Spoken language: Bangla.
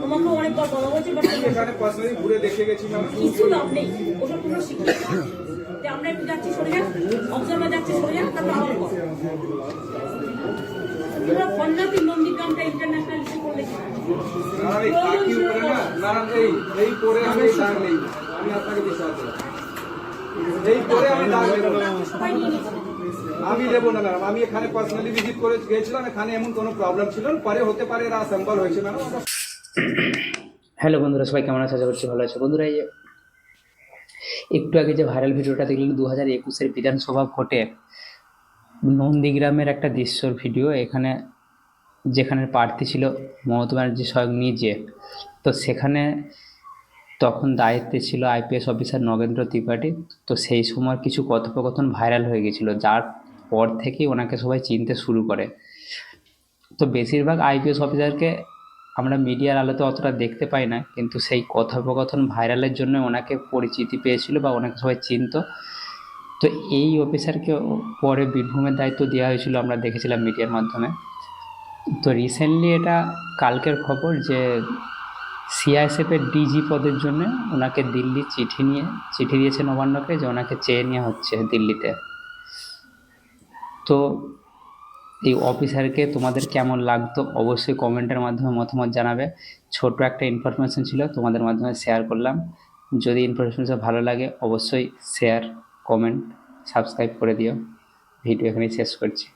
তোমাকে অনেকবার বলা হয়েছে বাট এখানে পার্সোনালি ঘুরে দেখে গেছি ম্যাম কিছু লাভ নেই। ওসব কোনো শিক্ষা যে আমরা একটু যাচ্ছি সরে যান অবজারভার যাচ্ছি সরে যান তারপর আবার কর। তোমরা ফন্নাতি নন্দীগ্রামটা ইন্টারন্যাশনাল ইস্যু করলে কি? আর এই কাকি উপরে না না এই এই পরে আমি দাগ নেই। আমি আপনাকে বিশ্বাস করি। এই পরে আমি দাগ দেবো সবাই নিয়ে নিচ্ছে। আমি দেবো না, ম্যাডাম। আমি এখানে পার্সোনালি ভিজিট করে গেছিলাম এখানে এমন কোনো প্রবলেম ছিল পরে হতে পারে এরা অ্যাসেম্বল হয়েছে, ম্যাডাম। হ্যালো বন্ধুরা, সবাই কেমন আছে? আশা করছি ভালো আছে। বন্ধুরা, এই একটু আগে যে ভাইরাল ভিডিওটা দেখলেন দু হাজার একুশের বিধানসভা ভোটে নন্দীগ্রামের একটা দৃশ্যর ভিডিও এখানে যেখানে প্রার্থী ছিল মমতা ব্যানার্জি স্বয়ং নিজে। তো সেখানে তখন দায়িত্বে ছিল আইপিএস অফিসার নগেন্দ্র ত্রিপাঠী। তো সেই সময় কিছু কথোপকথন ভাইরাল হয়ে গেছিল, যার পর থেকেই ওনাকে সবাই চিনতে শুরু করে। তো বেশিরভাগ আইপিএস অফিসারকে আমরা মিডিয়ার আলোতে অতটা দেখতে পাই না, কিন্তু সেই কথোপকথন ভাইরালের জন্য ওনাকে পরিচিতি পেয়েছিল বা ওনাকে সবাই চিনতো। তো এই অফিসারকে পরে বীরভূমের দায়িত্ব দেওয়া হয়েছিল, আমরা দেখেছিলাম মিডিয়ার মাধ্যমে। তো রিসেন্টলি এটা কালকের খবর যে সিআইএসএফের ডিজি পদের জন্য ওনাকে দিল্লি চিঠি নিয়ে, চিঠি দিয়েছে নবান্নকে যে ওনাকে চেয়ে নেওয়া হচ্ছে দিল্লিতে। তো এই অফিসারকে তোমাদের কেমন লাগতো অবশ্যই কমেন্টের মাধ্যমে মতামত জানাবে। ছোট একটা ইনফরমেশন ছিল, তোমাদের মাধ্যমে শেয়ার করলাম। যদি ইনফরমেশন ভালো লাগে, অবশ্যই শেয়ার কমেন্ট সাবস্ক্রাইব করে দিও। ভিডিও এখানে শেষ করছি।